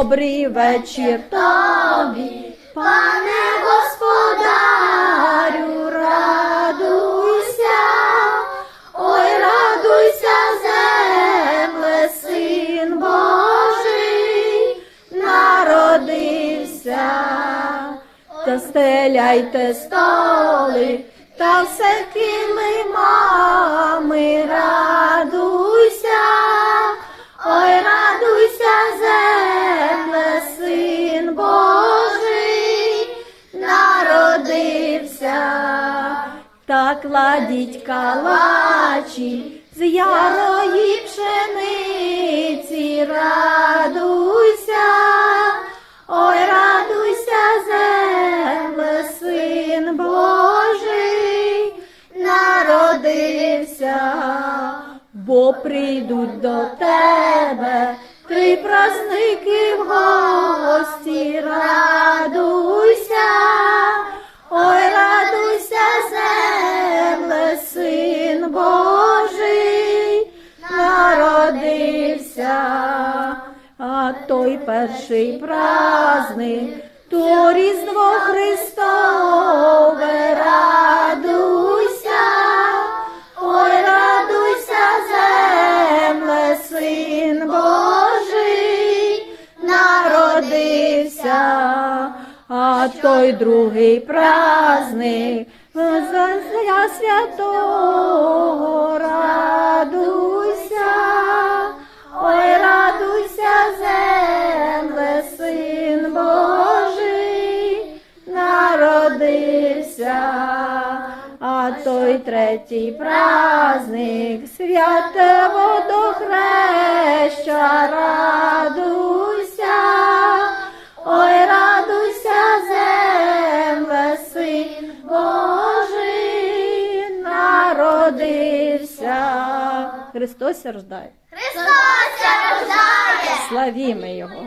Добрий вечір тобі, пане господарю, радуйся, ой, радуйся, земле, син Божий, народився, та стеляйте столи, та все килимами, кладіть калачі з ярої пшениці, радуйся, ой, радуйся, земле, син Божий, народився, бо прийдуть до тебе три праздники в гості, радуйся, той перший праздник, то Різдво Христове, радуйся, ой, радуйся, земле, син Божий, народився, а той другий праздник, для святого той третій праздник, святе водохреща, радуйся, ой, радуйся, земле, син Божий, народився. Христос рождає. Христос рождає! Славімо Його.